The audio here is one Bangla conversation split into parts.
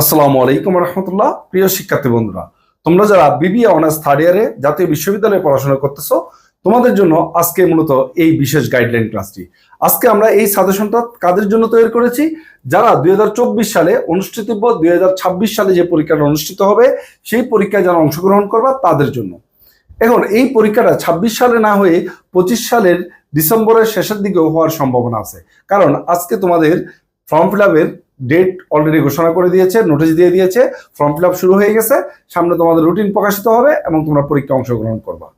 আসসালামু আলাইকুম রহমতুল্লাহ। প্রিয় শিক্ষার্থী বন্ধুরা, তোমরা যারা বিবিএ অনার্স থার্ড ইয়ারে জাতীয় বিশ্ববিদ্যালয়ে পড়াশোনা করতেছো, তোমাদের জন্য আজকে মূলত এই বিশেষ গাইডলাইন ক্লাসটি আজকে আমরা এই সাজেশনটা কাদের জন্য তৈরি করেছি? যারা দু হাজার চব্বিশ সালে অনুষ্ঠিতব্য দুই হাজার সালে যে পরীক্ষাটা অনুষ্ঠিত হবে, সেই পরীক্ষায় যারা অংশগ্রহণ করবা তাদের জন্য। এখন এই পরীক্ষাটা ২৬ সালে না হয়ে পঁচিশ সালের ডিসেম্বরের শেষের দিকেও হওয়ার সম্ভাবনা আছে। কারণ আজকে তোমাদের ফর্ম ফিল ডেট অলরেডি ঘোষণা করে দিয়েছে নোটিশ দিয়ে দিয়েছে ফর্ম ফিল শুরু হয়ে গেছে, সামনে তোমাদের রুটিন প্রকাশিত হবে এবং তোমরা পরীক্ষা অংশগ্রহণ করবা।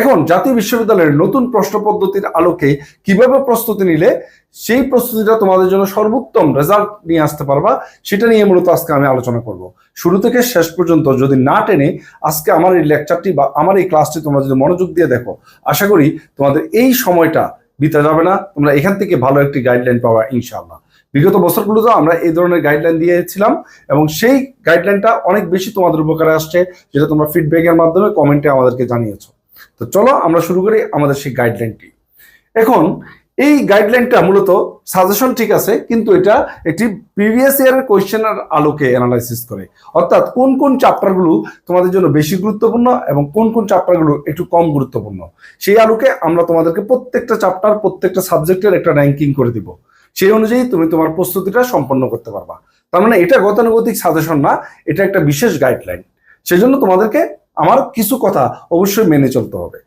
এখন জাতীয় বিশ্ববিদ্যালয়ের নতুন প্রশ্ন পদ্ধতির আলোকে কীভাবে প্রস্তুতি নিলে সেই প্রস্তুতিটা তোমাদের জন্য সর্বোত্তম রেজাল্ট নিয়ে আসতে পারবা, সেটা নিয়ে মূলত আজকে আমি আলোচনা করব। শুরু থেকে শেষ পর্যন্ত যদি না টেনে আজকে আমার এই লেকচারটি বা আমার এই ক্লাসটি তোমরা যদি মনোযোগ দিয়ে দেখো, আশা করি তোমাদের এই সময়টা বিতা যাবে না, তোমরা এখান থেকে ভালো একটি গাইডলাইন পাওয়া ইনশাআল্লাহ। বিগত বছরগুলোতে আমরা এই ধরনের গাইডলাইন দিয়েছিলাম এবং সেই গাইডলাইনটা অনেক বেশি তোমাদের উপকারে আসছে, যেটা তোমরা ফিডব্যাকের মাধ্যমে কমেন্টে আমাদেরকে জানিয়েছো। তো চলো আমরা শুরু করি আমাদের সেই গাইডলাইনটি এখন, এই গাইডলাইনটা মূলত সাজেশন ঠিক আছে, কিন্তু এটা একটি প্রিভিয়াস ইয়ারের কোয়েশ্চেনের আলোকে অ্যানালাইসিস করে। অর্থাৎ কোন কোন চ্যাপ্টারগুলো তোমাদের জন্য বেশি গুরুত্বপূর্ণ এবং কোন কোন চ্যাপ্টারগুলো একটু কম গুরুত্বপূর্ণ? সেই আলোকে আমরা তোমাদেরকে প্রত্যেকটা চ্যাপ্টার প্রত্যেকটা সাবজেক্টের একটা র্যাঙ্কিং করে দিব। সেই অনুযায়ী তুমি তোমার প্রস্তুতিটা সম্পন্ন করতে পারবা। তার মানে এটা গতানুগতিক সাজেশন না, এটা একটা বিশেষ গাইডলাইন সেজন্য তোমাদেরকে আমার কিছু কথা অবশ্যই মেনে চলতে হবে।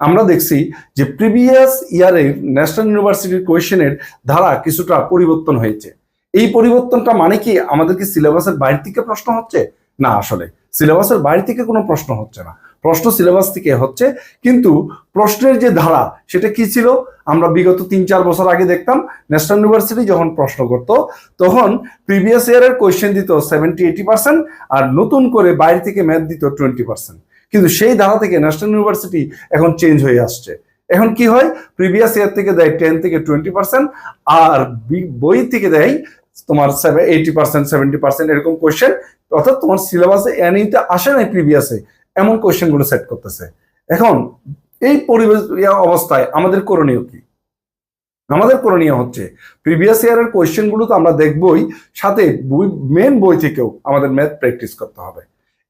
আমরা দেখছি যে প্রিভিয়াস ইয়ারের ন্যাশনাল ইউনিভার্সিটির কোয়েশনের ধারা কিছুটা পরিবর্তন হয়েছে। এই পরিবর্তনটা মানে কি আমাদের কি সিলেবাসের বাইরে থেকে প্রশ্ন হচ্ছে? না, আসলে সিলেবাসের বাইরে থেকে কোনো প্রশ্ন হচ্ছে না। প্রশ্ন সিলেবাস থেকে হচ্ছে, কিন্তু প্রশ্নের যে ধারা, সেটা কি ছিল? আমরা বিগত তিন চার বছর আগে দেখতাম ন্যাশনাল ইউনিভার্সিটি যখন প্রশ্ন করত, তখন প্রিভিয়াস ইয়ারের কোয়েশ্চেন দিত সেভেন্টি এইটি পার্সেন্ট আর নতুন করে বাইরে থেকে ম্যাথ দিত টোয়েন্টি পার্সেন্ট কিন্তু সেই ধারা থেকে ন্যাশনাল ইউনিভার্সিটি এখন চেঞ্জ হয়ে আসছে। এখন কি হয়? প্রিভিয়াস ইয়ার থেকে দেয় টেন থেকে টোয়েন্টি পার্সেন্ট আর বই থেকে দেয় তোমার এইটি পার্সেন্ট সেভেন্টি পার্সেন্ট এরকম কোয়েশ্চেন অর্থাৎ তোমার সিলেবাসে এনিতে আসে নাই প্রিভিয়াসে এমন কোয়েশ্চেনগুলো সেট করতেছে। এখন, এই পরিবেশ অবস্থায় আমাদের করণীয় কি? আমাদের করণীয় হচ্ছে প্রিভিয়াস ইয়ারের কোয়েশ্চেনগুলো তো আমরা দেখবই, সাথে মেন বই থেকেও আমাদের ম্যাথ প্র্যাকটিস করতে হবে।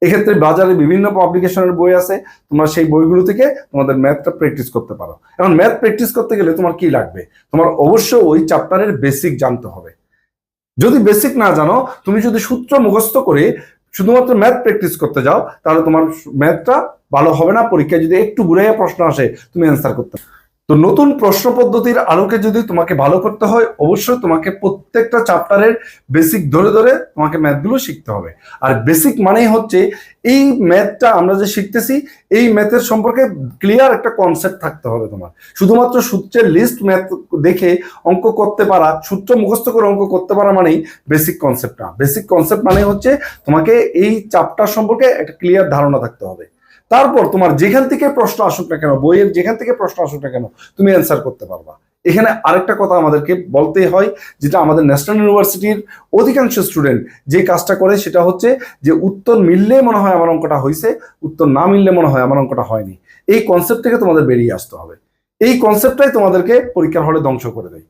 এক্ষেত্রে বাজারে বিভিন্ন পাবলিকেশনের বই আছে, তোমরা সেই বইগুলো থেকে তোমাদের ম্যাথটা প্র্যাকটিস করতে পারো। এখন ম্যাথ প্র্যাকটিস করতে গেলে তোমার কি লাগবে? তোমার অবশ্য ওই চ্যাপ্টারের বেসিক জানতে হবে। যদি বেসিক না জানো, তুমি যদি সূত্র মুখস্থ করে শুধুমাত্র ম্যাথ প্র্যাকটিস করতে যাও, তাহলে তোমার ম্যাথটা ভালো হবে না, পরীক্ষায় যদি একটু ঘুরে প্রশ্ন আসে, তুমি অ্যান্সার করতে। তো নতুন প্রশ্ন পদ্ধতির আলোকে যদি তোমাকে ভালো করতে হয়, অবশ্যই তোমাকে প্রত্যেকটা চ্যাপ্টারের বেসিক ধরে ধরে তোমাকে ম্যাথগুলো শিখতে হবে। আর বেসিক মানেই হচ্ছে, এই ম্যাথটা আমরা যে শিখতেছি, এই ম্যাথের সম্পর্কে ক্লিয়ার একটা কনসেপ্ট থাকতে হবে তোমার। শুধুমাত্র সূত্রের লিস্ট ম্যাথ দেখে অঙ্ক করতে পারা, সূত্র মুখস্থ করে অঙ্ক করতে পারা মানেই বেসিক কনসেপ্ট না বেসিক কনসেপ্ট মানে হচ্ছে, তোমাকে এই চ্যাপ্টার সম্পর্কে একটা ক্লিয়ার ধারণা থাকতে হবে। তারপর তোমার যেখান থেকে প্রশ্ন আসুক না কেন, বইয়ের যেখান থেকে প্রশ্ন আসুক না কেন, তুমি অ্যান্সার করতে পারবা। এখানে আরেকটা কথা আমাদেরকে বলতে হয়, যেটা আমাদের ন্যাশনাল ইউনিভার্সিটির অধিকাংশ স্টুডেন্ট যে কাজটা করে, সেটা হচ্ছে যে উত্তর মিললে মনে হয় আমার অঙ্কটা হয়েছে উত্তর না মিললে মনে হয় আমার অঙ্কটা হয়নি। এই কনসেপ্ট থেকে তোমাদের বেরিয়ে আসতে হবে। এই কনসেপ্টটাই তোমাদেরকে পরীক্ষার হলে ধ্বংস করে দেয়।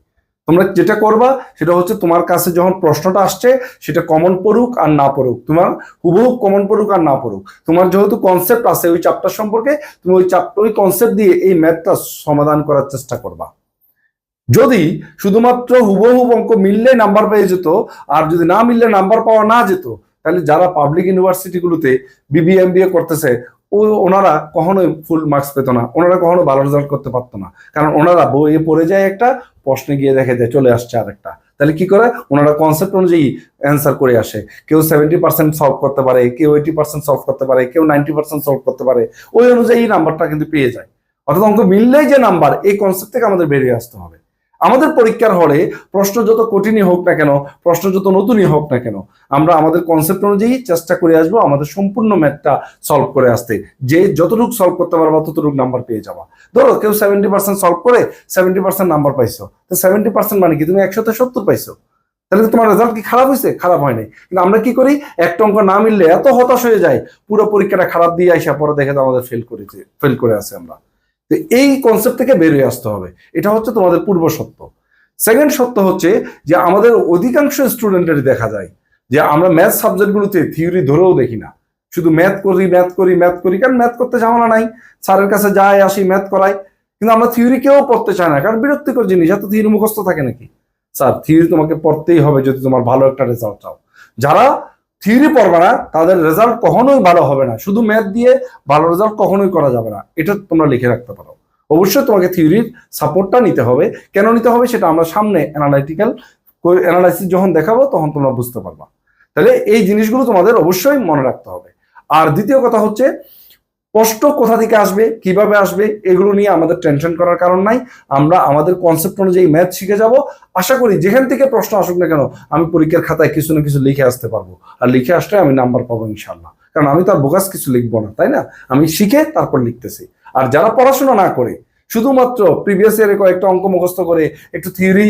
তোমরা যেটা করবা সেটা হচ্ছে তোমার কাছে যখন প্রশ্নটা আসছে, সেটা কমন পড়ুক আর না পড়ুক। তোমার হুবহু কমন পড়ুক আর না পড়ুক। তোমার যেহেতু কনসেপ্ট আছে ওই চাপটার সম্পর্কে, তুমি ওই চ্যাপ্টার ওই কনসেপ্ট দিয়ে এই ম্যাথটা সমাধান করার চেষ্টা করবা। যদি শুধুমাত্র হুবহু অঙ্ক মিললে নাম্বার পেয়ে যেত, আর যদি না মিললে নাম্বার পাওয়া না যেত, তাহলে যারা পাবলিক ইউনিভার্সিটিগুলোতে বিবিএমবিএ করতেছে, ও, ওনারা কখনোই ফুল মার্কস পেত না। ওনারা কখনো ভালো রেজাল্ট করতে পারতো না। কারণ ওনারা বইয়ে পড়ে যায় একটা প্রশ্নে গিয়ে দেখে যে চলে আসছে আরেকটা। তাহলে কি করে? ওনারা কনসেপ্ট অনুযায়ী অ্যান্সার করে আসে। কেউ সেভেন্টি পার্সেন্ট সলভ করতে পারে, কেউ এইটি পার্সেন্ট সলভ করতে পারে, কেউ নাইনটি পার্সেন্ট সলভ করতে পারে। ওই অনুযায়ী নাম্বারটা কিন্তু পেয়ে যায়। অর্থাৎ অঙ্ক মিললেই যে নাম্বার এই কনসেপ্ট থেকে আমাদের বেরিয়ে আসতে হবে। আমাদের পরীক্ষার হলে প্রশ্ন যত কঠিনই হোক না কেন, প্রশ্ন যত নতুনই হোক না কেন, আমরা আমাদের কনসেপ্ট অনুযায়ী চেষ্টা করে আসব আমাদের সম্পূর্ণ ম্যাথটা সলভ করে আসতে। যে যতটুকু সলভ করতে পারবা ততটুকু নাম্বার পেয়ে যাবা। ধরো কেউ সেভেন্টি পার্সেন্ট সলভ করে সেভেন্টি পার্সেন্ট নাম্বার পাইছো। তো সেভেন্টি পার্সেন্ট মানে কি? তুমি একশোতে সত্তর পাইছো। তাহলে তোমার রেজাল্ট কি খারাপ হয়েছে খারাপ হয়নি কিন্তু আমরা কি করি? একটা অঙ্ক না মিললে এত হতাশ হয়ে যায়, পুরো পরীক্ষাটা খারাপ দিয়ে আইসা পরে দেখে আমাদের ফেল করেছে ফেল করে আছে আমরা। তো এই কনসেপ্ট থেকে বেরিয়ে আসতে হবে। এটা হচ্ছে তোমাদের পূর্ব সত্য। সেকেন্ড সত্য হচ্ছে যে আমাদের অধিকাংশ স্টুডেন্টের দেখা যায় যে আমরা ম্যাথ সাবজেক্টগুলোতে থিওরি ধরেও দেখি না। শুধু ম্যাথ করি ম্যাথ করি ম্যাথ করি, কারণ ম্যাথ করতে ঝামেলা নাই। স্যারের কাছে যাই, আসি ম্যাথ করাই। কিন্তু আমরা থিওরি কেউ পড়তে চাই না, কারণ বিরক্তিকর জিনিস, এত থিওরি মুখস্থ থাকে নাকি? স্যার থিওরি তোমাকে পড়তেই হবে যদি তোমার ভালো একটা রেজাল্ট চাও। যারা থিওরি পড়বে না, তাদের রেজাল্ট কখনোই ভালো হবে না। শুধু ম্যাথ দিয়ে ভালো রেজাল্ট কখনোই করা যাবে না। এটা তোমরা লিখে রাখতে পারো। অবশ্যই তোমাকে থিওরির সাপোর্টটা নিতে হবে। কেন নিতে হবে সেটা আমরা সামনে অ্যানালাইটিক্যাল অ্যানালাইসিস যখন দেখাবো, তখন তোমরা বুঝতে পারবা। তাহলে এই জিনিসগুলো তোমাদের অবশ্যই মনে রাখতে হবে। আর দ্বিতীয় কথা হচ্ছে প্রশ্ন কোথা থেকে আসবে, কীভাবে আসবে, এগুলো নিয়ে আমাদের টেনশন করার কারণ নাই। আমরা আমাদের কনসেপ্ট অনুযায়ী ম্যাথ শিখে যাব। আশা করি যেখান থেকে প্রশ্ন আসুক না কেন, আমি পরীক্ষার খাতায় কিছু না কিছু লিখে আসতে পারব। আর লিখে আসলে আমি নাম্বার পাবো ইনশাল্লাহ কারণ আমি তো আর কিছু লিখব না, তাই না? আমি শিখে তারপর লিখতেছি। আর যারা পড়াশোনা না করে, শুধুমাত্র প্রিভিয়াস ইয়ারে কয়েকটা অঙ্ক মুখস্থ করে, একটু থিওরি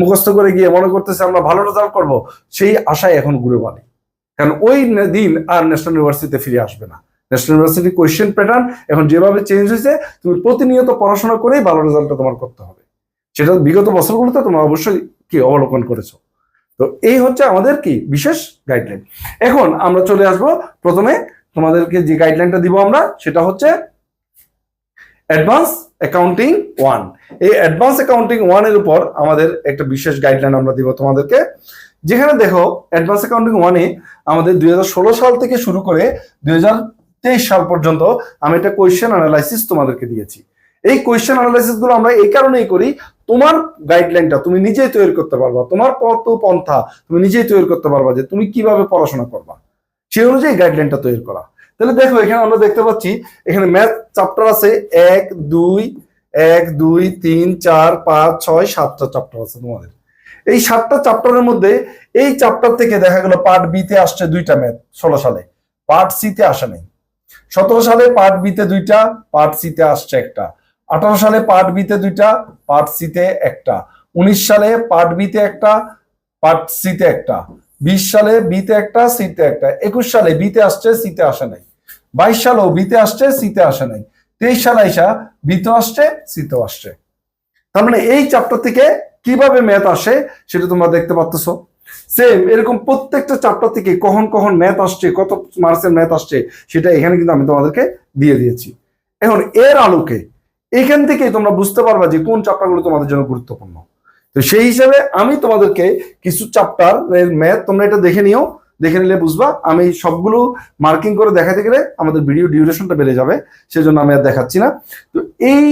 মুখস্থ করে গিয়ে মনে করতেছে আমরা ভালো রেজাল্ট করব, সেই আশায় এখন ঘুরে বাড়ি কারণ ওই দিন আর ন্যাশনাল ইউনিভার্সিটিতে ফিরে আসবে না। ন্যাশনাল ইউনিভার্সিটি কোয়েশ্চেন প্যাটার্ন এখন যেভাবে চেঞ্জ হয়েছে, তুমি প্রতিনিয়ত পড়াশোনা করেই ভালো রেজাল্টটা তোমার করতে হবে। সেটা বিগত বছরগুলোতে তোমরা অবশ্যই কি অবলোকন করেছ। তো এই হচ্ছে আমাদের কি বিশেষ গাইডলাইন এখন আমরা চলে আসব প্রথমে তোমাদেরকে যে গাইডলাইনটা দিব আমরা, সেটা হচ্ছে অ্যাডভান্স অ্যাকাউন্টিং ওয়ান এই অ্যাডভান্স অ্যাকাউন্টিং ওয়ানের উপর আমাদের একটা বিশেষ গাইডলাইন আমরা দিব তোমাদেরকে। যেখানে দেখো অ্যাডভান্স অ্যাকাউন্টিং ওয়ানে আমাদের দুই হাজার ষোলো সাল থেকে শুরু করে দুই হাজার সাল পর্যন্ত আমি একটা কোয়েশ্চেন অ্যানালাইসিস তোমাদেরকে দিয়েছি। এই কোয়েশ্চেন অ্যানালাইসিসগুলো আমরা এই কারণেই করি, তোমার গাইডলাইনটা তুমি নিজেই তৈরি করতে পারবা। তোমার পথ পন্থা তুমি নিজেই তৈরি করতে পারবা যে তুমি কীভাবে পড়াশোনা করবা। সেই অনুযায়ী গাইডলাইনটা তৈরি করা। তাহলে দেখো, এখানে আমরা দেখতে পাচ্ছি, এখানে ম্যাথ চ্যাপ্টার আছে এক, দুই এক, দুই, তিন, চার, পাঁচ, ছয়, সাতটা চ্যাপ্টার আছে তোমাদের। এই সাতটা চ্যাপ্টারের মধ্যে এই চ্যাপ্টার থেকে দেখা গেল পার্ট বি তে আসছে দুইটা ম্যাথ ষোলো সালে। পার্ট সি তে আসে নাই। সতেরো সালে পার্ট বি তে দুইটা পার্ট সি তে আসছে একটা। আঠারো সালে পার্ট বি তে দুইটা পার্ট সি তে একটা। উনিশ সালে পার্ট বি তে একটা পার্ট সি তে একটা। বিশ সালে বি তে একটা সি তে একটা। একুশ সালে বি তে আসছে সি তে আসে নাই। বাইশ সালেও বিতে আসছে সিতে আসে নাই। তেইশ সালে আইসা বিতে আসছে সিতেও আসছে। তার মানে এই চ্যাপ্টার থেকে কীভাবে ম্যাথ আসে, সেটা তোমরা দেখতে পাচ্ছ সেম এরকম প্রত্যেকটা চ্যাপ্টার থেকে কখন কখন ম্যাথ আসছে, কত মার্কসের ম্যাথ আসছে, সেটা এখানে কিন্তু আমি তোমাদেরকে দিয়ে দিয়েছি। এখন এর আলোকে এখান থেকে তোমরা বুঝতে পারবা যে কোন চ্যাপ্টারগুলো তোমাদের জন্য গুরুত্বপূর্ণ। তো সেই হিসাবে আমি তোমাদেরকে কিছু চ্যাপ্টার ম্যাথ তোমরা এটা দেখে নিও, দেখে নিলে বুঝবা, আমি সবগুলো মার্কিং করে দেখাতে গেলে আমাদের ভিডিও ডিউরেশনটা বেড়ে যাবে, সেজন্য আমি আর দেখাচ্ছি না। তো এই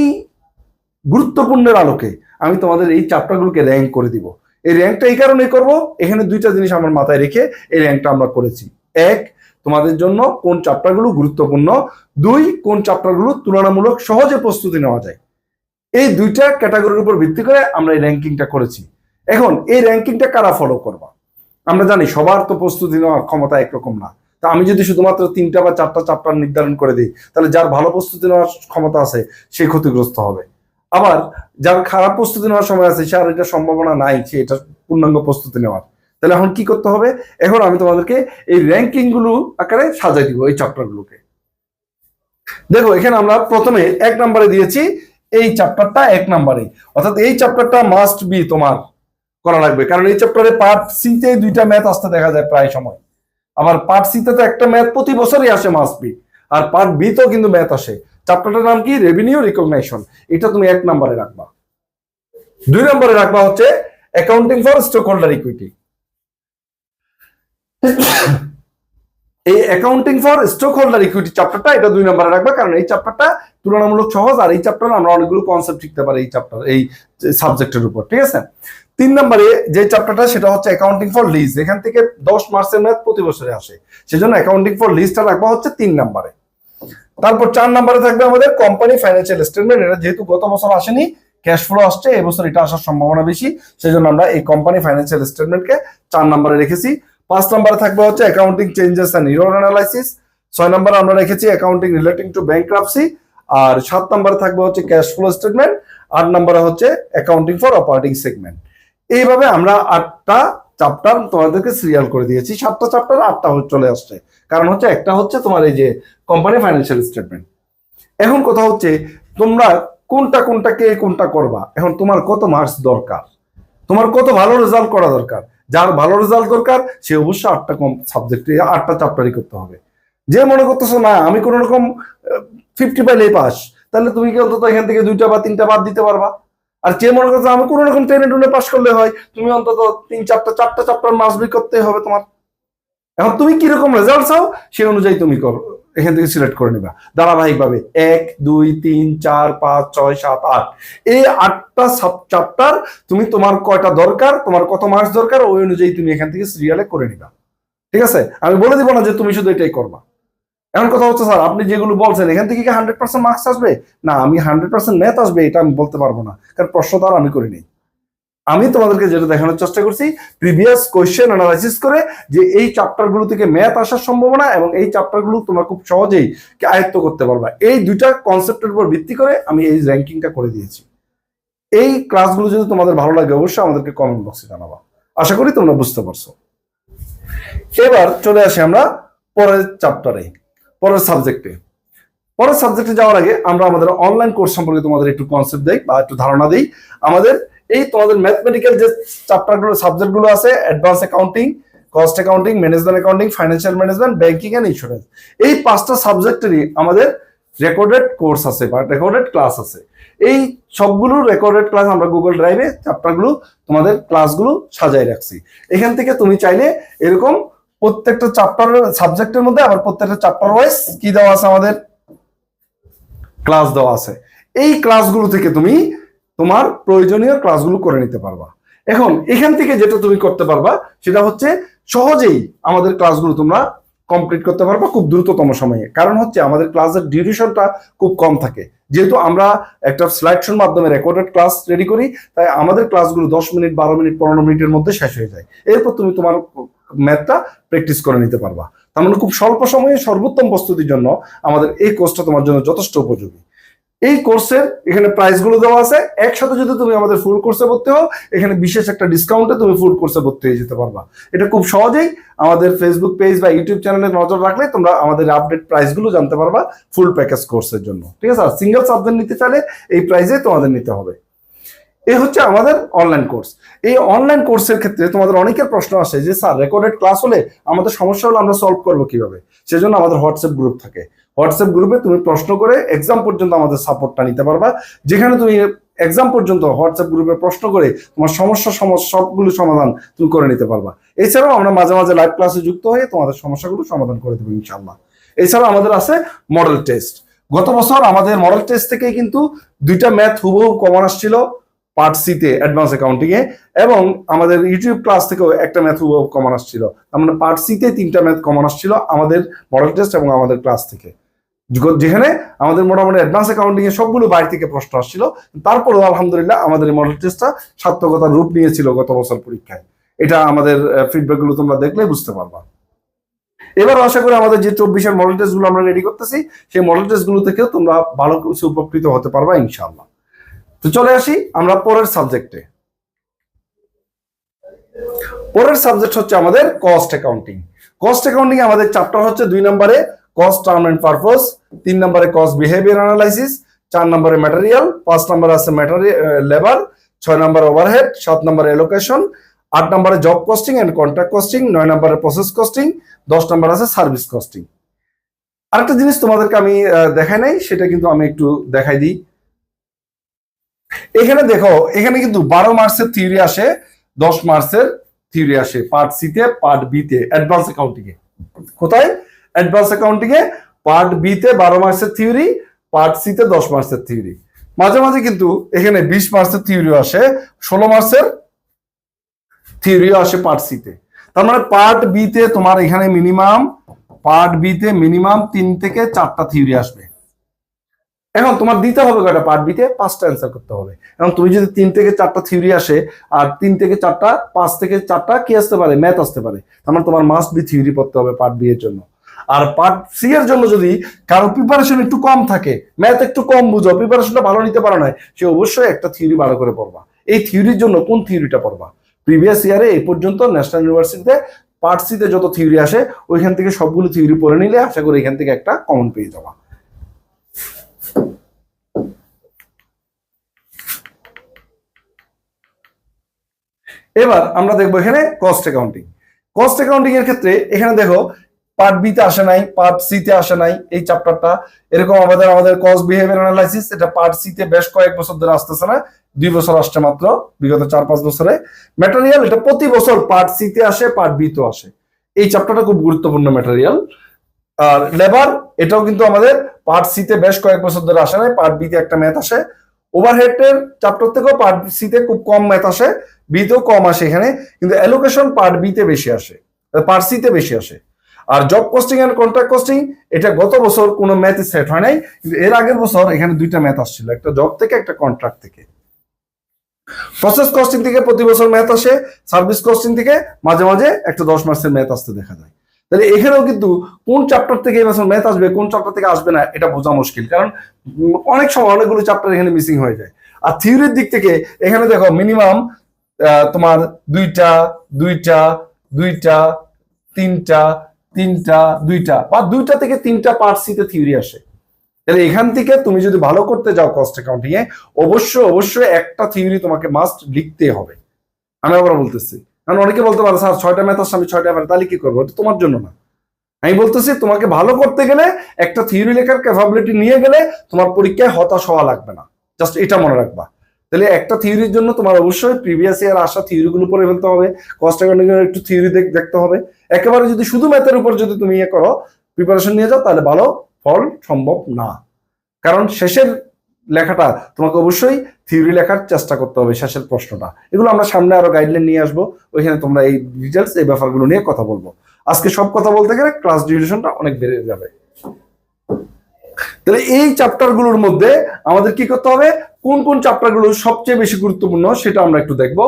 গুরুত্বপূর্ণের আলোকে আমি তোমাদের এই চ্যাপ্টারগুলোকে র্যাঙ্ক করে দিব। এই র্যাঙ্কটা এই কারণেই করব, এখানে দুইটা জিনিস আমার মাথায় রেখে এই র্যাঙ্কটা আমরা করেছি। এক, তোমাদের জন্য কোন চ্যাপ্টারগুলো গুরুত্বপূর্ণ। দুই, কোন চ্যাপ্টারগুলো তুলনামূলক সহজে প্রস্তুতি নেওয়া যায়। এই দুইটা ক্যাটাগরির উপর ভিত্তি করে আমরা এই র্যাঙ্কিংটা করেছি। এখন এই র্যাঙ্কিংটা কারা ফলো করবা? আমরা জানি সবার তো প্রস্তুতি নেওয়ার ক্ষমতা একরকম না। তা আমি যদি শুধুমাত্র তিনটা বা চারটা চ্যাপ্টার নির্ধারণ করে দিই, তাহলে যার ভালো প্রস্তুতি নেওয়ার ক্ষমতা আছে, সে ক্ষতিগ্রস্ত হবে। আবার যার খারাপ প্রস্তুতি নেওয়ার সময় আছে, সে আর এটা সম্ভাবনা নাই সে এটা পূর্ণাঙ্গ প্রস্তুতি নেওয়ার। তাহলে এখন কি করতে হবে? এখন আমি তোমাদেরকে এই র্যাঙ্কিংগুলো আকারে সাজাই দিব, এই চ্যাপ্টার গুলোকে দেখো, এখানে আমরা প্রথমে এক নম্বরে দিয়েছি, এই চ্যাপ্টারটা এক নম্বরে। অর্থাৎ এই চ্যাপ্টারটা মাস্ট বি তোমার করা লাগবে। কারণ এই চ্যাপ্টারে পার্ট সিতে দুইটা ম্যাথ আসতে দেখা যায় প্রায় সময়। আবার পার্ট সিতে তো একটা ম্যাথ প্রতি বছরই আসে মাস্ট বি আর পার্ট বি তেও কিন্তু ম্যাথ আসে। চ্যাপ্টারটার নাম কি? রেভিনিউ রিকগনাইশন এটা তুমি এক নম্বরে রাখবা। দুই নম্বরে রাখবা হচ্ছে accounting for stock holder equity এই accounting for stock holder equity চ্যাপ্টারটা এটা দুই নম্বরে রাখবা, কারণ এই চ্যাপ্টারটা তুলনামূলক সহজ আর এই চ্যাপ্টারে আমরা অনেকগুলো কনসেপ্ট শিখতে পারি এই চ্যাপ্টার এই সাবজেক্টের উপর, ঠিক আছে? তিন নম্বরে যে চ্যাপ্টারটা সেটা হচ্ছে অ্যাকাউন্টিং ফর লিজ এখান থেকে দশ মার্চের ম্যাথ প্রতি বছরে আসে। সেজন্য অ্যাকাউন্টিং ফর লিজটা রাখবা হচ্ছে তিন নম্বরে। তারপর চার নম্বরে থাকবে আমাদের কোম্পানি ফাইন্যান্সিয়াল স্টেটমেন্ট এটা যেহেতু গত বছর আসেনি ক্যাশ ফ্লো আসছে এবছর এটা আসার সম্ভাবনা বেশি সেই জন্য আমরা এই কোম্পানি ফাইন্যান্সিয়াল স্টেটমেন্টকে চার নম্বরে রেখেছি। পাঁচ নম্বরে থাকবে হচ্ছে accounting changes and error analysis ছয় নম্বরে আমরা রেখেছি অ্যাকাউন্টিং রিলেটিং টু ব্যাংক্রাপসি আর সাত নম্বরে থাকবে হচ্ছে ক্যাশ ফ্লো স্টেটমেন্ট আট নম্বরে হচ্ছে অ্যাকাউন্টিং ফর অপারেটিং সেগমেন্ট এইভাবে আমরা আটটা চ্যাপ্টার তোমাদেরকে সিরিয়াল করে দিয়েছি। সাতটা চ্যাপ্টার আটটা চলে আসছে। কারণ হচ্ছে একটা হচ্ছে তোমার এই যে কোম্পানি ফাইন্যান্সিয়াল স্টেটমেন্ট এখন কথা হচ্ছে, তোমরা কোনটা কোনটা কে কোনটা করবা? এখন তোমার কত মার্কস দরকার? তোমার কত ভালো রেজাল্ট করা দরকার? যার ভালো রেজাল্ট দরকার, সে অবশ্যই আটটা কম সাবজেক্টে আটটা চ্যাপ্টারই করতে হবে। যে মনে করতেছো, না, আমি কোনো রকম ফিফটি পাইলেই পাস তাহলে তুমি কি অন্তত এখান থেকে দুইটা বা তিনটা বাদ দিতে পারবা? আর যে মনে করছ আমি কোনো রকম টেনে টুনে পাস করলে হয়, তুমি অন্তত তিন চারটা চারটা চ্যাপ্টার মাসবি করতে হবে তোমার। এখন তুমি কীরকম রেজাল্ট চাও সেই অনুযায়ী তুমি করো। এখান থেকে সিলেক্ট করে নিবা। ধারাবাহিকভাবে এক, দুই, তিন, চার, পাঁচ, ছয়, সাত, আট। এই আটটা সাব চ্যাপ্টার তুমি তোমার কয়টা দরকার, তোমার কত মার্কস দরকার, ওই অনুযায়ী তুমি এখান থেকে সিরিয়ালে করে নিবা। ঠিক আছে? আমি বলে দিব না যে তুমি শুধু এটাই করবা। এখন কথা হচ্ছে, স্যার, আপনি যেগুলো বলছেন, এখান থেকে কি হান্ড্রেড পার্সেন্ট মার্কস আসবে? না, আমি হান্ড্রেড পার্সেন্ট ম্যাথ আসবে, এটা আমি বলতে পারব না। কারণ প্রশ্ন তো আর আমি করিনি আমি তোমাদেরকে যেটা দেখানোর চেষ্টা করছি প্রিভিয়াস কোয়েশ্চেন অ্যানালাইসিস করে যে এই চ্যাপ্টারগুলো থেকে ম্যাথ আসার সম্ভাবনা এবং এই চ্যাপ্টারগুলো তোমরা খুব সহজেই আয়ত্ত করতে পারবা। এই দুইটা কনসেপ্টের উপর ভিত্তি করে আমি এই র্যাঙ্কিংটা করে দিয়েছি। এই ক্লাসগুলো যদি তোমাদের ভালো লাগে, অবশ্যই আমাদেরকে কমেন্ট বক্সে জানাবা। আশা করি তোমরা বুঝতে পারছ। এবার চলে আসি আমরা পরের চ্যাপ্টারে পরের সাবজেক্টে পরের সাবজেক্টে যাওয়ার আগে আমরা আমাদের অনলাইন কোর্স সম্পর্কে তোমাদের একটু কনসেপ্ট দেই বা একটু ধারণা দিই। আমাদের এই তোমাদের ম্যাথমেটিক্যাল যে চ্যাপ্টারগুলো সাবজেক্টগুলো আছে advance accounting cost accounting management accounting financial management banking and insurance এই পাঁচটা সাবজেক্টেরই আমাদের রেকর্ডেড কোর্স আছে বা রেকর্ডেড ক্লাস আছে। এই সবগুলো রেকর্ডেড ক্লাস আমরা গুগল ড্রাইভে চ্যাপ্টারগুলো তোমাদের ক্লাসগুলো সাজাই রাখছি। এখান থেকে তুমি চাইলে এরকম প্রত্যেকটা চ্যাপ্টার সাবজেক্টের মধ্যে আবার প্রত্যেকটা চ্যাপ্টার ওয়াইজ কি দেওয়া আছে আমাদের? ক্লাস দেওয়া আছে। এই ক্লাসগুলো থেকে তুমি তোমার প্রয়োজনীয় ক্লাসগুলো করে নিতে পারবা। এখন এখান থেকে যেটা তুমি করতে পারবা, সেটা হচ্ছে সহজেই আমাদের ক্লাসগুলো তোমরা কমপ্লিট করতে পারবা খুব দ্রুততম সময়ে। কারণ হচ্ছে আমাদের ক্লাসের ডিউরেশনটা খুব কম থাকে। যেহেতু আমরা একটা সিলেকশন মাধ্যমে রেকর্ডেড ক্লাস রেডি করি, তাই আমাদের ক্লাসগুলো দশ মিনিট, বারো মিনিট, পনেরো মিনিটের মধ্যে শেষ হয়ে যায়। এরপর তুমি তোমার ম্যাথটা প্র্যাকটিস করে নিতে পারবা। তার মানে খুব স্বল্প সময়ে সর্বোত্তম প্রস্তুতির জন্য আমাদের এই কোর্সটা তোমার জন্য যথেষ্ট উপযোগী। এই কোর্সের এখানে প্রাইসগুলো দেওয়া আছে, একসাথে যদি তুমি আমাদের ফুল কোর্সে ভর্তি হও, এখানে বিশেষ একটা ডিসকাউন্টে তুমি ফুল কোর্সে ভর্তি হয়ে যেতে পারবা। এটা খুব সহজেই আমাদের ফেসবুক পেজ বা ইউটিউব চ্যানেলে নজর রাখলে তোমরা আমাদের আপডেট প্রাইসগুলো জানতে পারবা ফুল প্যাকেজ কোর্সের জন্য। ঠিক আছে? আর সিঙ্গেল সাবজেক্ট নিতে চাইলে এই প্রাইসে তোমাদের নিতে হবে। এই হচ্ছে আমাদের অনলাইন কোর্স এই অনলাইন কোর্সের ক্ষেত্রে তোমাদের অনেকের প্রশ্ন আসে যে, স্যার রেকর্ডেড ক্লাস হলে আমাদের সমস্যা হলে আমরা সলভ করব কীভাবে? সেজন্য আমাদের হোয়াটসঅ্যাপ গ্রুপ থাকে। হোয়াটসঅ্যাপ গ্রুপে তুমি প্রশ্ন করে এক্সাম পর্যন্ত আমাদের সাপোর্টটা নিতে পারবা। যেখানে তুমি এক্সাম পর্যন্ত হোয়াটসঅ্যাপ গ্রুপে প্রশ্ন করে তোমার সমস্যা সমস্যা সবগুলো সমাধান তুমি করে নিতে পারবা। এছাড়াও আমরা মাঝে মাঝে লাইভ ক্লাসে যুক্ত হয়ে তোমাদের সমস্যাগুলো সমাধান করে দেবো ইনশাল্লাহ এছাড়াও আমাদের আছে মডেল টেস্ট গত বছর আমাদের মডেল টেস্ট থেকে কিন্তু দুইটা ম্যাথ হুবহু কমন আসছিল। পার্ট সিতে অ্যাডভান্স অ্যাকাউন্টিং এ এবং আমাদের ইউটিউব ক্লাস থেকেও একটা ম্যাথ কমন আসছিল। তার মানে পার্ট সিতে তিনটা ম্যাথ কমন আসছিল আমাদের মডেল টেস্ট এবং আমাদের ক্লাস থেকে। যেখানে আমাদের মোটামুটি অ্যাডভান্স অ্যাকাউন্টিং এ সবগুলো বাইরে থেকে প্রশ্ন আসছিল, তারপরেও আলহামদুলিল্লাহ আমাদের মডেল টেস্টটা সার্থকতার রূপ নিয়েছিল গত বছর পরীক্ষায়। এটা আমাদের ফিডব্যাকগুলো তোমরা দেখলে বুঝতে পারবা। এবার আশা করি আমাদের যে চব্বিশের মডেল টেস্টগুলো আমরা রেডি করতেছি, সেই মডেল টেস্টগুলো থেকেও তোমরা ভালো কিছু উপকৃত হতে পারবা ইনশাআল্লাহ। তো চলে আসি আমরা পরের সাবজেক্টে পরের সাবজেক্ট হচ্ছে আমাদের কস্ট অ্যাকাউন্টিং কস্ট অ্যাকাউন্টিং আমাদের চ্যাপ্টার হচ্ছে দুই নম্বরে কস্ট টার্ম এন্ড পারপোজ তিন নম্বরে কস্ট বিহেভিয়ার অ্যানালাইসিস চার নম্বরে ম্যাটেরিয়াল পাঁচ নম্বরে আছে লেবার ছয় নম্বরে ওভারহেড সাত নম্বরে এলোকেশন আট নম্বরে job costing and contract costing নয় নম্বরে প্রসেস কস্টিং দশ নম্বর আছে সার্ভিস কস্টিং আরেকটা জিনিস তোমাদেরকে আমি দেখাই নাই, সেটা কিন্তু আমি একটু দেখাই দিই। এখানে দেখো, এখানে কিন্তু বারো মার্কসের থিওরি আসে, দশ মার্কসের থিওরি আসে পার্ট সিতে পার্ট বিতে অ্যাডভান্স অ্যাকাউন্টিং এ। কোথায়? অ্যাডভান্স অ্যাকাউন্টিং এ পার্ট বিতে বারো মার্কসের থিওরি পার্ট সিতে দশ মার্কসের থিওরি মাঝে মাঝে কিন্তু এখানে বিশ মার্কসের থিওরি আসে, ষোলো মার্কসের থিওরিও আসে পার্ট সিতে তার মানে পার্ট বিতে তোমার এখানে মিনিমাম পার্ট বিতে মিনিমাম তিন থেকে চারটা থিওরি আসবে। এখন তোমার দিতে হবে কয়টা? পার্ট বিতে পাঁচটা অ্যান্সার করতে হবে। এখন তুমি যদি তিন থেকে চারটা থিওরি আসে, আর তিন থেকে চারটা, পাঁচ থেকে চারটা কি আসতে পারে? ম্যাথ আসতে পারে। তার মানে তোমার মাস্ট বি থিওরি পড়তে হবে পার্ট বি এর জন্য। আর পার্ট সি এর জন্য যদি কারও প্রিপারেশন একটু কম থাকে ম্যাথ একটু কম বুঝো প্রিপারেশনটা ভালো নিতে পারো না সে অবশ্যই একটা থিওরি ভালো করে পড়বা। এই থিওরির জন্য কোন থিওরিটা পড়বা? প্রিভিয়াস ইয়ারে এই পর্যন্ত ন্যাশনাল ইউনিভার্সিটিতে পার্ট সিতে যত থিওরি আসে, ওইখান থেকে সবগুলো থিওরি পড়ে নিলে আশা করি এখান থেকে একটা কমন পেয়ে যাবা। এবার আমরা দেখব এখানে কস্ট অ্যাকাউন্টিং কস্ট অ্যাকাউন্টিং এর ক্ষেত্রে এখানে দেখো পার্ট বি তে আসে নাই পার্ট সি তে আসে নাই এই চ্যাপ্টারটা এরকম আমাদের আমাদের কস্ট বিহেভিয়ার অ্যানালাইসিস এটা পার্ট সি তে বেশ কয়েক বছর ধরে আসতেছে না, দুই বছর আসছে মাত্র, বিগত চার পাঁচ বছরে। ম্যাটেরিয়াল এটা প্রতি বছর পার্ট সি তে আসে পার্ট বি তে আসে। এই চ্যাপ্টারটা খুব গুরুত্বপূর্ণ ম্যাটেরিয়াল আর লেবার এটাও কিন্তু আমাদের পার্ট সি তে বেশ কয়েক বছর ধরে আসে নাই পার্ট বি তে একটা ম্যাথ আসে। ওভারহেডের চ্যাপ্টার থেকেও পার্ট সি তে খুব কম ম্যাথ আসে বি তেও কম আসে এখানে, কিন্তু অ্যালোকেশন পার্ট বি তে বেশি আসে পার্ট সি তে বেশি আসে। আর job costing and contract costing এটা গত বছর কোনো ম্যাথ সেট হয় নাই, কিন্তু এর আগের বছর এখানে দুইটা ম্যাথ আসছিল, একটা জব থেকে, একটা কন্ট্রাক্ট থেকে। প্রসেস কস্টিং থেকে প্রতি বছর ম্যাথ আসে সার্ভিস কস্টিং থেকে মাঝে মাঝে একটা দশ মাসের ম্যাথ আসতে দেখা যায়। তাহলে এখানেও কিন্তু কোন চ্যাপ্টার থেকে এই ম্যাথ আসবে, কোন চ্যাপ্টার থেকে আসবে না, এটা বোঝা মুশকিল। কারণ অনেক সময় অনেকগুলো চ্যাপ্টার এখানে মিসিং হয়ে যায়। আর থিওরির দিক থেকে এখানে দেখো মিনিমাম তোমার দুইটা দুইটা দুইটা, তিনটা তিনটা, দুইটা। বা দুইটা থেকে তিনটা পার্ট সিতে থিওরি আসে। তাহলে এখান থেকে তুমি যদি ভালো করতে যাও কস্ট অ্যাকাউন্টিং এ অবশ্যই অবশ্যই একটা থিওরি তোমাকে মাস্ট লিখতে হবে। আমি আবার বলতেছি কারণ অনেকে বলতে পারে, স্যার, ছয়টা ম্যাথ আসছে, আমি ছয়টা ম্যাথ তাহলে কি করব? এটা তোমার জন্য না। আমি বলতেছি, তোমাকে ভালো করতে গেলে একটা থিওরি লেখার ক্যাপাবিলিটি নিয়ে গেলে তোমার পরীক্ষায় হতাশ হওয়া লাগবে না। জাস্ট এটা মনে রাখবা। তাহলে একটা থিওরির জন্য তোমার অবশ্যই প্রিভিয়াস ইয়ার আসা থিওরি গুলো পড়ে ফেলতে হবে। কস্ট অ্যাকাউন্টিং একটু থিওরি দেখতে হবে। একেবারে যদি শুধু ম্যাথের উপর যদি তুমি ইয়ে করো প্রিপারেশন নিয়ে যাও, তাহলে ভালো ফল সম্ভব না। কারণ শেষের লেখাটা তোমাকে অবশ্যই থিওরি লেখার চেষ্টা করতে হবে শেষের প্রশ্নটা। এগুলো আমরা সামনে আরও গাইডলাইন নিয়ে আসব। ওইখানে তোমরা এই ডিটেলস এই ব্যাপারগুলো নিয়ে কথা বলব। আজকে সব কথা বলতে গেলে ক্লাস ডিউরেশনটা অনেক বেড়ে যাবে। তাহলে এই চ্যাপ্টারগুলোর মধ্যে আমাদের কি করতে হবে? কোন কোন চ্যাপ্টারগুলো সবচেয়ে বেশি গুরুত্বপূর্ণ সেটা আমরা একটু দেখব।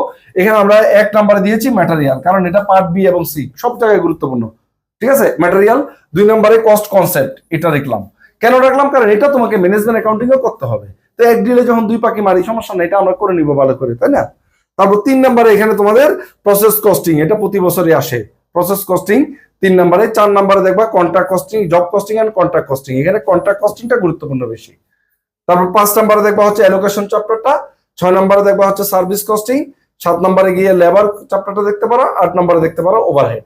এখানে আমরা এক নাম্বারে দিয়েছি ম্যাটেরিয়াল কারণ এটা পার্ট বি এবং সি সব জায়গায় গুরুত্বপূর্ণ। ঠিক আছে? ম্যাটেরিয়াল দুই নম্বরে কস্ট কনসেপ্ট এটা দেখলাম। কেন রাখলাম? কারণ এটা তোমাকে ম্যানেজমেন্ট অ্যাকাউন্টিংও করতে হবে। তো এক ডিলে যখন দুই পাখি মারি, সমস্যা নেই, এটা আমরা করে নিব ভালো করে, তাই না? তারপর তিন নম্বরে এখানে তোমাদের প্রসেস কস্টিং এটা প্রতি বছরই আসে। প্রসেস কস্টিং তিন নম্বরে, চার নম্বরে দেখবা contract costing job costing and contract costing এখানে কন্ট্রাক্ট কস্টিংটা গুরুত্বপূর্ণ বেশি। তারপর পাঁচ নম্বরে দেখবা হচ্ছে অ্যালোকেশন চ্যাপ্টারটা ছয় নম্বরে দেখবা হচ্ছে সার্ভিস কস্টিং সাত নম্বরে গিয়ে লেবার চ্যাপ্টারটা দেখতে পারো, আট নম্বরে দেখতে পারো ওভারহেড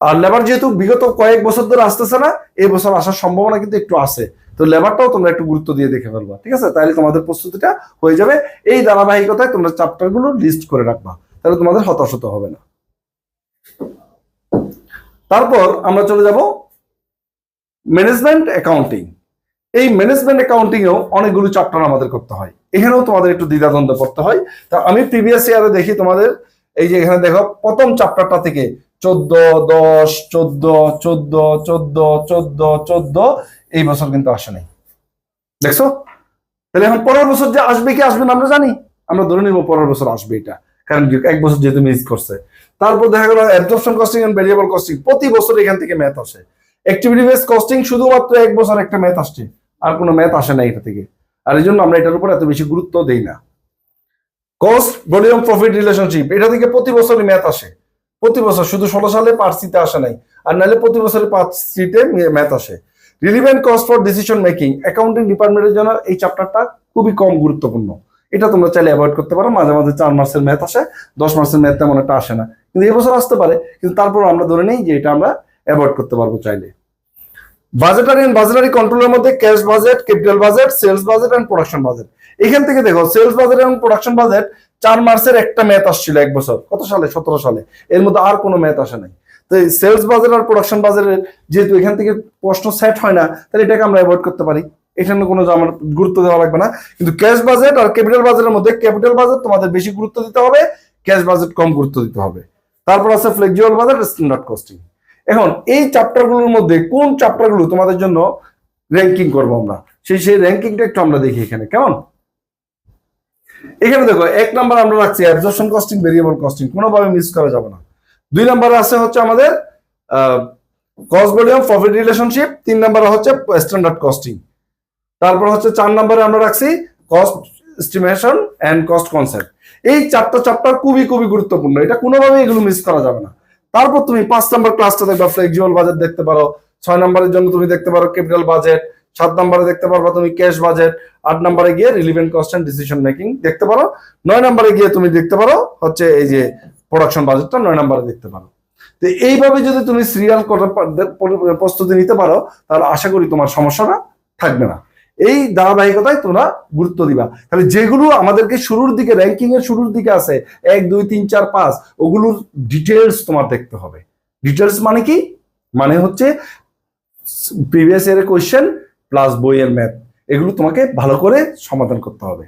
আর লেবার যেহেতু বিগত কয়েক বছর ধরে আসতেছে না, এই বছর আসার সম্ভাবনা কিন্তু একটু আছে। তো লেবারটাও তোমরা একটু গুরুত্ব দিয়ে দেখে ফেলবা, ঠিক আছে? তাহলে তোমাদের প্রস্তুতিটা হয়ে যাবে। এই ধারাবাহিকতায় তোমরা চ্যাপ্টারগুলো লিস্ট করে রাখবা, তাহলে তোমাদের হতাশ হতে হবে না। তারপর আমরা চলে যাব ম্যানেজমেন্ট অ্যাকাউন্টিং এই ম্যানেজমেন্ট অ্যাকাউন্টিং এও অনেকগুলো চ্যাপ্টার আমাদের করতে হয়। এখানেও তোমাদের একটু দ্বিধাদ্বন্দ্ব পড়তে হয়। তা আমি প্রিভিয়াস ইয়ারে দেখি তোমাদের, এই যে এখানে দেখো, প্রথম চ্যাপ্টারটা থেকে চোদ্দ, দশ, চোদ্দ চোদ্দ চোদ্দ চোদ্দ চোদ্দ, এই বছর কিন্তু আসে নাই। দেখছ? তাহলে এখন পরের বছর যে আসবে কি আসবে না, আমরা জানি। আমরা ধরে নিব পরের বছর আসবে এটা। কারণ এক বছর যেহেতু মিস করছে। তারপর দেখা গেল absorption costing and variable costing প্রতি বছর এখান থেকে ম্যাথ আসে। অ্যাক্টিভিটি বেস কস্টিং শুধুমাত্র এক বছর একটা ম্যাথ আসছে। আর কোনো ম্যাথ আসে না এটা থেকে। আর এই জন্য আমরা এটার উপর এত বেশি গুরুত্ব দেই না। কস্ট ভলিউম প্রফিট রিলেশনশিপ এটা থেকে প্রতি বছরই ম্যাথ আসে। প্রতি বছর শুধু ষোলো সালে পার্ট সিতে আসে নাই, আর নাহলে প্রতি বছরে পার্ট সিতে ম্যাথ আসে। Relevant cost for decision making accounting ডিপার্টমেন্টের জন্য এই চ্যাপ্টারটা খুবই কম গুরুত্বপূর্ণ। এটা তোমরা চাইলে অ্যাভয়েড করতে পারো, মাঝে মাঝে চার মাসের ম্যাথ আসে, দশ মাসের ম্যাথ তেমন একটা আসে না। কিন্তু এবছর আসতে পারে, কিন্তু তারপর আমরা ধরে নেই যে এটা আমরা অ্যাভয়েড করতে পারব চাইলে। বাজেটারি এন্ড বাজেটারি কন্ট্রোলের মধ্যে cash budget capital budget sales budget and production budget এখান থেকে দেখো সেলস বাজেট এবং প্রোডাকশন বাজেট চার মার্চের একটা ম্যাথ আসছিল এক বছর। কত সালে? সতেরো সালে। এর মধ্যে আর কোনো ম্যাথ আসে নাই। তো সেলস বাজার আর প্রোডাকশন বাজারের যেহেতু এখান থেকে প্রশ্ন সেট হয় না, তাহলে এটাকে আমরা অ্যাভয়েড করতে পারি। এখানে কোনো আমার গুরুত্ব দেওয়া লাগবে না। কিন্তু ক্যাশ বাজেট আর ক্যাপিটাল বাজেটের মধ্যে ক্যাপিটাল বাজেট তোমাদের বেশি গুরুত্ব দিতে হবে ক্যাশ বাজেট কম গুরুত্ব দিতে হবে। তারপর আছে ফ্লেক্সিবল বাজেট স্ট্যান্ডার্ড কস্টিং এখন এই চ্যাপ্টারগুলোর মধ্যে কোন চ্যাপ্টারগুলো তোমাদের জন্য র্যাঙ্কিং করব আমরা? সেই সেই র্যাঙ্কিংটা একটু আমরা দেখি এখানে। কেমন? এখানে দেখো, এক নাম্বার আমরা রাখছি অ্যাবজর্পশন কস্টিং ভেরিয়েবল কস্টিং কোনোভাবে মিস করা যাবে না। দুই নাম্বারে আছে হচ্ছে আমাদের কস্ট ভলিউম প্রফিট রিলেশনশিপ তিন নাম্বারে হচ্ছে স্ট্যান্ডার্ড কস্টিং তারপর হচ্ছে চার নাম্বারে আমরা রাখছি cost estimation and cost concept এই চারটা চ্যাপ্টার খুবই খুবই গুরুত্বপূর্ণ। এটা কোনোভাবে এগুলো মিস করা যাবে না। তারপর তুমি পাঁচ নাম্বার ক্লাসটা দেখবা ফ্লেক্সিবল বাজেট দেখতে পারো। ছয় নম্বরের জন্য তুমি দেখতে পারো ক্যাপিটাল বাজেট সাত নম্বরে দেখতে পারবা তুমি ক্যাশ বাজেট আট নম্বরে গিয়ে relevant cost and decision making দেখতে পারো। নয় নম্বরে গিয়ে তুমি দেখতে পারো হচ্ছে এই যে প্রোডাকশন বাজেটটা নয় নম্বরে দেখতে পারো। তো এইভাবে যদি তুমি সিরিয়াল প্রস্তুতি নিতে পারো, তাহলে আশা করি তোমার সমস্যাটা থাকবে না। এই ধারাবাহিকতায় তোমরা গুরুত্ব দিবা। তাহলে যেগুলো আমাদেরকে শুরুর দিকে র্যাঙ্কিং এর শুরুর দিকে আছে, এক, দুই, তিন, চার, পাঁচ, ওগুলোর ডিটেলস তোমার দেখতে হবে। ডিটেলস মানে কি? মানে হচ্ছে প্রিভিয়াস ইয়ারের কোয়েশ্চেন প্লাস বইয়ের ম্যাথ এগুলো তোমাকে ভালো করে সমাধান করতে হবে।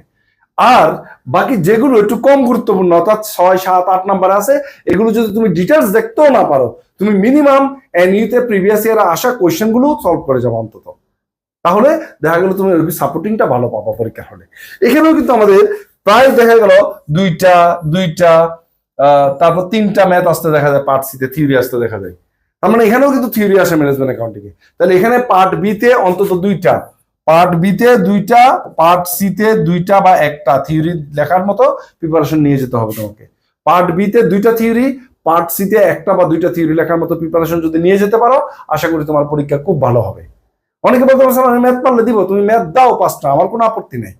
আর বাকি যেগুলো একটু কম গুরুত্বপূর্ণ, অর্থাৎ ছয়, সাত, আট নাম্বার আছে, এগুলো যদি তুমি ডিটেলস দেখতেও না পারো, তুমি মিনিমাম এনইউতে প্রিভিয়াস ইয়ার আসা কোয়েশ্চেনগুলো সলভ করে যাব অন্তত। তাহলে দেখা গেল তুমি সাপোর্টিংটা ভালো পাবো পরীক্ষা হলে। এখানেও কিন্তু আমাদের প্রায় দেখা গেল দুইটা দুইটা তারপর তিনটা ম্যাথ আসতে দেখা যায় পার্ট সিতে থিওরি আসতে দেখা যায়। তার মানে এখানেও কিন্তু থিওরি আসে ম্যানেজমেন্ট অ্যাকাউন্টিংয়ে তাহলে এখানে পার্ট বি তে অন্তত দুইটা। পার্ট বি তে দুইটা পার্ট সি তে দুইটা বা একটা থিওরি লেখার মতো প্রিপারেশন নিয়ে যেতে হবে তোমাকে। পার্ট বি তে দুইটা থিওরি পার্ট সি তে একটা বা দুইটা থিওরি লেখার মতো প্রিপারেশন যদি নিয়ে যেতে পারো, আশা করি তোমার পরীক্ষা খুব ভালো হবে। অনেকে বলতে পারছেন আমি ম্যাথ পারলে দিব, তুমি ম্যাথ দাও পাঁচটা, আমার কোনো আপত্তি নেই।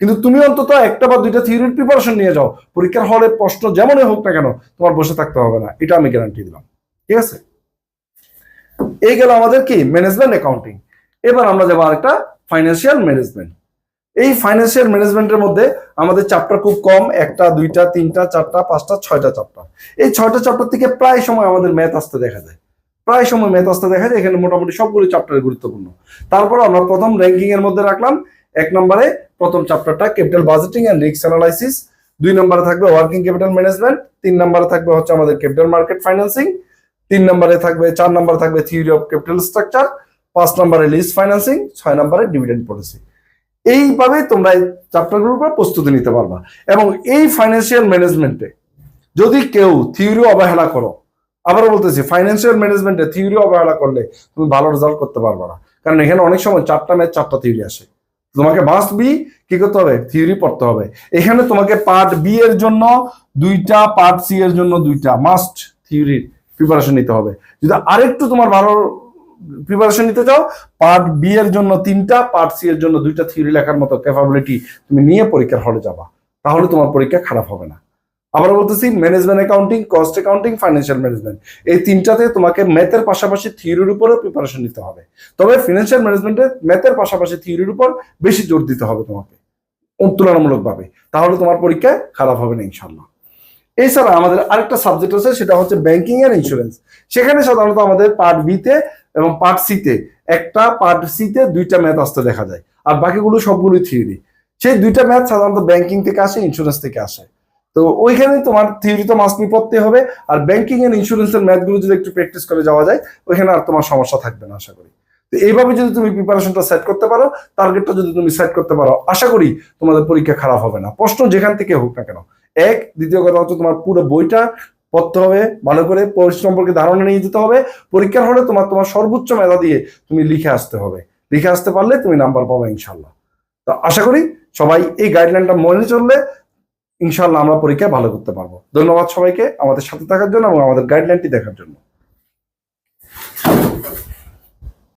কিন্তু তুমি অন্তত একটা বা দুইটা থিওরির প্রিপারেশন নিয়ে যাও। পরীক্ষার হলে প্রশ্ন যেমনই হোক না কেন, তোমার বসে থাকতে হবে না। এটা আমি গ্যারান্টি দিলাম। ঠিক আছে? এই গেল আমাদের কি? ম্যানেজমেন্ট অ্যাকাউন্টিং এবার আমরা যাব আরেকটা ফাইন্যান্সিয়াল ম্যানেজমেন্ট এই ফাইন্যান্সিয়াল ম্যানেজমেন্টের মধ্যে আমাদের চ্যাপ্টার খুব কম, একটা, দুইটা, তিনটা, চারটা, পাঁচটা, ছয়টা চ্যাপ্টার এই ছয়টা চ্যাপ্টার থেকে প্রায় সময় আমাদের ম্যাথ আসতে দেখা যায়। প্রায় সময় ম্যাথ আসতে দেখা যায়, এখানে মোটামুটি সবগুলো চ্যাপ্টার গুরুত্বপূর্ণ। তারপর আমরা প্রথম র্যাঙ্কিং এর মধ্যে রাখলাম। এক নম্বরে প্রথম চ্যাপ্টারটা capital budgeting and risk analysis দুই নম্বরে থাকবে ওয়ার্কিং ক্যাপিটাল ম্যানেজমেন্ট তিন নম্বরে থাকবে হচ্ছে আমাদের ক্যাপিটাল মার্কেট ফাইন্যান্সিং তিন নম্বরে থাকবে, চার নম্বরে থাকবে থিওরি অফ ক্যাপিটাল স্ট্রাকচার পাঁচ নম্বরে লিজ ফাইন্যান্সিং ছয় নম্বরে ডিভিডেন্ড পলিসি এইভাবে তোমরা এই চ্যাপ্টারগুলোর উপর প্রস্তুতি নিতে পারবা। এবং এই ফাইন্যান্সিয়াল ম্যানেজমেন্টে যদি কেউ থিওরি অবহেলা করো, আবারও বলতেছি ফাইন্যান্সিয়াল ম্যানেজমেন্টে থিওরি অবহেলা করলে তুমি ভালো রেজাল্ট করতে পারবে না। কারণ এখানে অনেক সময় চারটা ম্যাচ চারটা থিওরি আসে। তোমাকে মাস্ট বি কি করতে হবে? থিওরি পড়তে হবে। এখানে তোমাকে পার্ট বি এর জন্য দুইটা পার্ট সি এর জন্য দুইটা। মাস্ট থিওরির প্রিপারেশন নিতে হবে। যদি আরেকটু তোমার ভালো প্রিপারেশন নিতে চাও পার্ট বি এর জন্য তিনটা পার্ট সি এর জন্য দুইটা থিওরি লেখার মতো ক্যাপাবিলিটি তুমি নিয়ে পরীক্ষার হলে যাবা। তাহলে তোমার পরীক্ষা খারাপ হবে না। আবার বলতেছি management accounting cost accounting financial management এই তিনটাতে তোমাকে ম্যাথের পাশাপাশি থিওরির উপরেও প্রিপারেশন নিতে হবে। তবে ফিনান্সিয়াল ম্যানেজমেন্টে ম্যাথের পাশাপাশি থিওরির উপর বেশি জোর দিতে হবে তোমাকে। তুলনামূলকভাবে। তাহলে তোমার পরীক্ষা খারাপ হবে না ইনশাল্লাহ এছাড়া আমাদের আরেকটা সাবজেক্ট আছে, সেটা হচ্ছে ব্যাংকিং এন্ড ইন্স্যুরেন্স সেখানে সাধারণত আমাদের পার্ট বিতে এবং পার্ট সিতে একটা পার্ট সিতে দুইটা ম্যাথ আসতে দেখা যায়। আর বাকিগুলো সবগুলোই থিওরি সেই দুইটা ম্যাথ সাধারণত ব্যাংকিং থেকে আসে ইন্স্যুরেন্স থেকে আসে। তো ওইখানে তোমার থিওরি তো মাস্ট বি পড়তে হবে। আর ব্যাংকিং এন্ড ইন্স্যুরেন্সের ম্যাথগুলো যদি একটু প্র্যাকটিস করে যাওয়া যায়, ওইখানে আর তোমার সমস্যা থাকবে না, আশা করি। তো এইভাবে যদি তুমি প্রিপারেশনটা সেট করতে পারো টার্গেটটা যদি তুমি সেট করতে পারো, আশা করি তোমাদের পরীক্ষা খারাপ হবে না। প্রশ্ন যেখান থেকে হোক না কেন এক, দ্বিতীয় কথা হচ্ছে তোমার পুরো বইটা পড়তে হবে, ভালো করে সম্পর্কে ধারণা নিয়ে যেতে হবে। পরীক্ষার হলে তোমার তোমার সর্বোচ্চ মেধা দিয়ে তুমি লিখে আসতে হবে। লিখে আসতে পারলে তুমি নাম্বার পাবে ইনশাল্লাহ তো আশা করি সবাই এই গাইডলাইনটা মনে চললে ইনশাল্লাহ আমরা পরীক্ষা ভালো করতে পারব। ধন্যবাদ সবাইকে আমাদের সাথে থাকার জন্য এবং আমাদের গাইডলাইনটি দেখার জন্য।